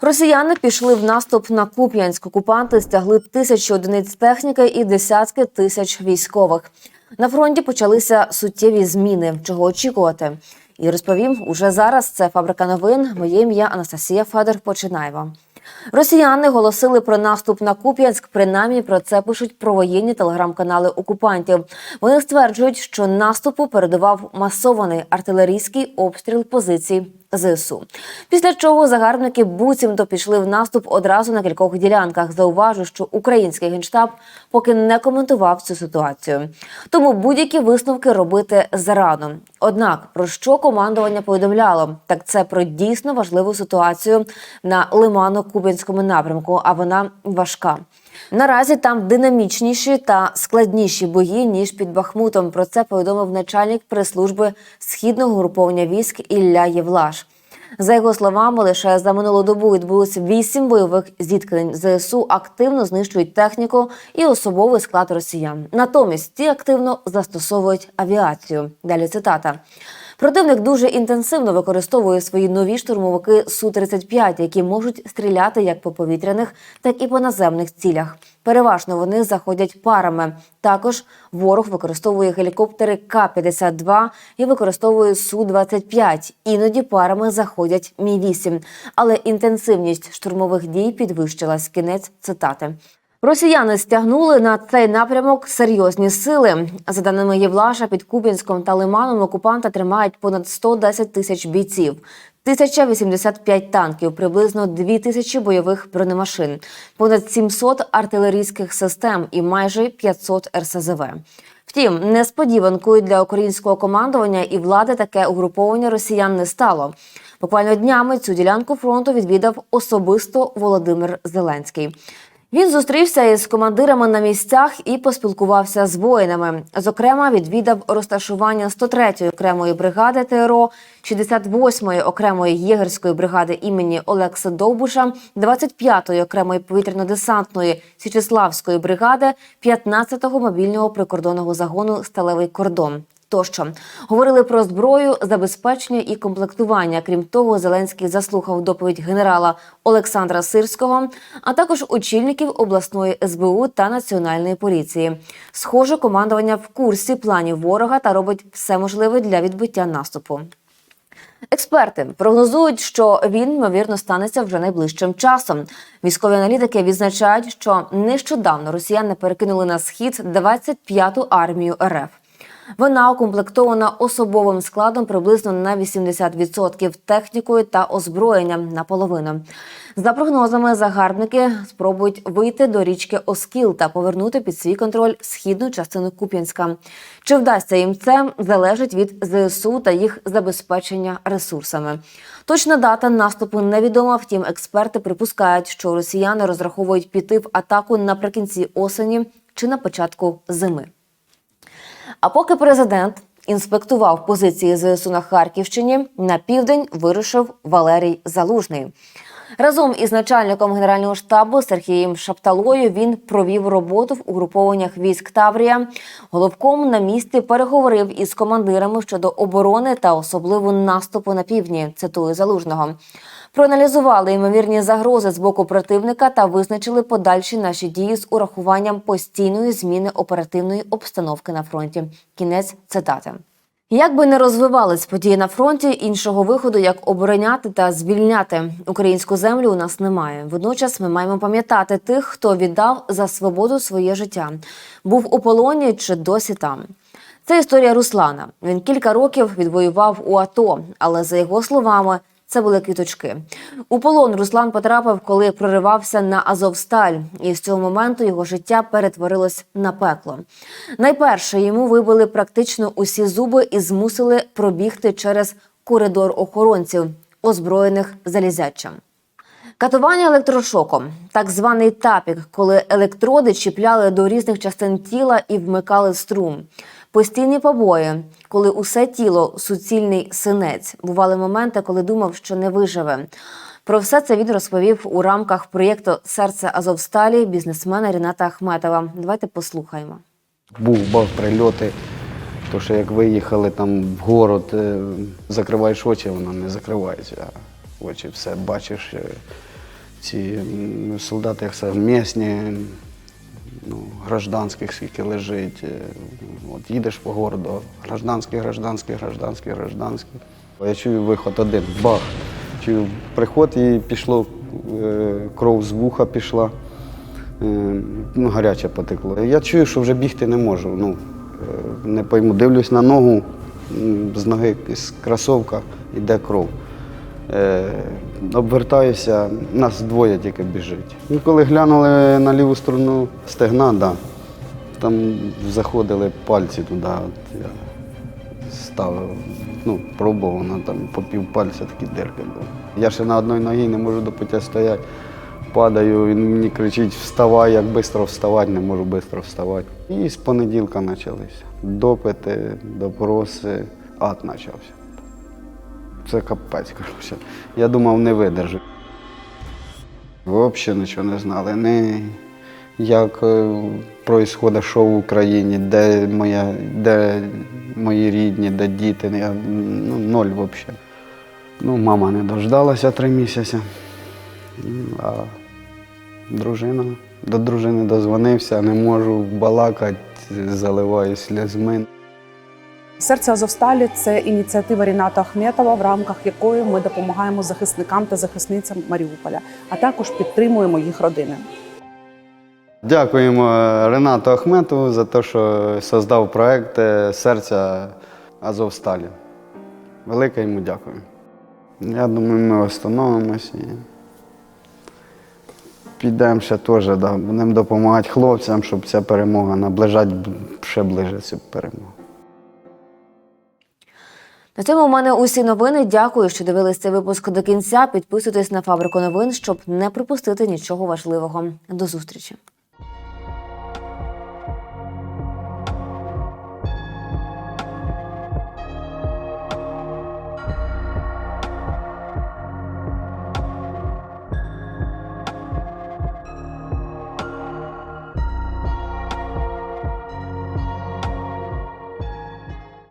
Росіяни пішли в наступ на Куп'янськ. Окупанти стягли тисячі одиниць техніки і десятки тисяч військових. На фронті почалися суттєві зміни. Чого очікувати? І розповім уже зараз. Це фабрика новин. Моє ім'я Анастасія Федор. Починаємо. Росіяни голосили про наступ на Куп'янськ. Принаймні про це пишуть провоєнні телеграм-канали окупантів. Вони стверджують, що наступу передував масований артилерійський обстріл позицій ЗСУ. Після чого загарбники буцімто пішли в наступ одразу на кількох ділянках. Зауважу, що український генштаб поки не коментував цю ситуацію. Тому будь-які висновки робити зарано. Однак про що командування повідомляло? Так це про дійсно важливу ситуацію на лимано-кубинському напрямку, а вона важка. Наразі там динамічніші та складніші бої ніж під Бахмутом. Про це повідомив начальник прес-служби східного груповання військ Ілля Євлаш. За його словами, лише за минулу добу відбулося вісім бойових зіткнень. ЗСУ активно знищують техніку і особовий склад росіян. Натомість ті активно застосовують авіацію. Далі цитата. Противник дуже інтенсивно використовує свої нові штурмовики су 35 які можуть стріляти як по повітряних, так і по наземних цілях. Переважно вони заходять парами. Також ворог використовує гелікоптери К-52 і використовує су 25 Іноді парами заходять мі 8 але інтенсивність штурмових дій підвищилась. Кінець цитати. Росіяни стягнули на цей напрямок серйозні сили. За даними Євлаша, під Кубінськом та Лиманом окупанта тримають понад 110 тисяч бійців. 1085 танків, приблизно 2 тисячі бойових бронемашин, понад 700 артилерійських систем і майже 500 РСЗВ. Втім, несподіванкою для українського командування і влади таке угруповання росіян не стало. Буквально днями цю ділянку фронту відвідав особисто Володимир Зеленський. Він зустрівся із командирами на місцях і поспілкувався з воїнами. Зокрема, відвідав розташування 103-ї окремої бригади ТРО, 68-ї окремої єгерської бригади імені Олекси Довбуша, 25-ї окремої повітряно-десантної Січеславської бригади, 15-го мобільного прикордонного загону Сталевий кордон. Тощо говорили про зброю, забезпечення і комплектування. Крім того, Зеленський заслухав доповідь генерала Олександра Сирського, а також очільників обласної СБУ та національної поліції. Схоже, командування в курсі планів ворога та робить все можливе для відбиття наступу. Експерти прогнозують, що він ймовірно станеться вже найближчим часом. Військові аналітики відзначають, що нещодавно росіяни перекинули на схід 25-ту армію РФ. Вона укомплектована особовим складом приблизно на 80%, технікою та озброєнням наполовину. За прогнозами, загарбники спробують вийти до річки Оскіл та повернути під свій контроль східну частину Куп'янська. Чи вдасться їм це, залежить від ЗСУ та їх забезпечення ресурсами. Точна дата наступу невідома. Втім, експерти припускають, що росіяни розраховують піти в атаку наприкінці осені чи на початку зими. А поки президент інспектував позиції ЗСУ на Харківщині, на південь вирушив Валерій Залужний. Разом із начальником генерального штабу Сергієм Шапталою він провів роботу в угрупованнях військ Таврія. Головком на місці переговорив із командирами щодо оборони та особливо наступу на півдні. Цитую залужного. Проаналізували ймовірні загрози з боку противника та визначили подальші наші дії з урахуванням постійної зміни оперативної обстановки на фронті. Кінець цитати. Як би не розвивались події на фронті, іншого виходу, як обороняти та звільняти українську землю, у нас немає. Водночас ми маємо пам'ятати тих, хто віддав за свободу своє життя, був у полоні чи досі там. Це історія Руслана. Він кілька років відвоював у АТО, але за його словами. Це були квіточки. У полон Руслан потрапив, коли проривався на Азовсталь, і з цього моменту його життя перетворилось на пекло. Найперше йому вибили практично усі зуби і змусили пробігти через коридор охоронців, озброєних залізячим. Катування електрошоком, так званий тапік, коли електроди чіпляли до різних частин тіла і вмикали струм. Постійні побої, коли усе тіло суцільний синець. Бували моменти, коли думав, що не виживе. Про все це він розповів у рамках проєкту Серце Азовсталі бізнесмена Ріната Ахметова. Давайте послухаємо. Був бав прильоти. То що як виїхали там в город, е, закриваєш очі, вона не закривається. Очі все бачиш. е, ці солдати, як сказав, місні, ну, гражданських скільки лежить. Е, От їдеш по городу, гражданський, гражданський, гражданський, гражданський. Я чую виход один, бах. Чую приход і пішло, е, кров з вуха пішла, е, ну, гаряче потекло. Я чую, що вже бігти не можу. Ну, не пойму, дивлюсь на ногу, з ноги з кросовка йде кров. Е, обвертаюся, нас двоє тільки біжить. Ну, коли глянули на ліву сторону стегна, да, там заходили пальці туди. От я ставив, ну, пробував, воно там по пів пальця такі дирки були. Я ще на одній ногі не можу до пуття стояти. Падаю, він мені кричить, вставай, як швидко вставати, не можу швидко вставати. І з понеділка почалися. Допити, допроси, ад почався. Це капець, коротше. Я думав, не видержу. Взагалі нічого не знали. Ні, як відбувається шоу в Україні, де, моя, де мої рідні, де діти. Я, ну, ноль взагалі. Ну, мама не дождалася три місяці. А дружина. До дружини дозвонився, не можу балакати, заливаю слізьми. Серце Азовсталі це ініціатива Ріната Ахметова, в рамках якої ми допомагаємо захисникам та захисницям Маріуполя, а також підтримуємо їх родини. Дякуємо Ренату Ахметову за те, що создав проект е, Серця Азовсталі. Велике йому дякую. Я думаю, ми встановимося і підемо ще теж, да, будемо допомагати хлопцям, щоб ця перемога наближати ще ближче цю перемогу. На цьому в мене усі новини. Дякую, що дивились цей випуск до кінця. Підписуйтесь на фабрику новин, щоб не пропустити нічого важливого. До зустрічі.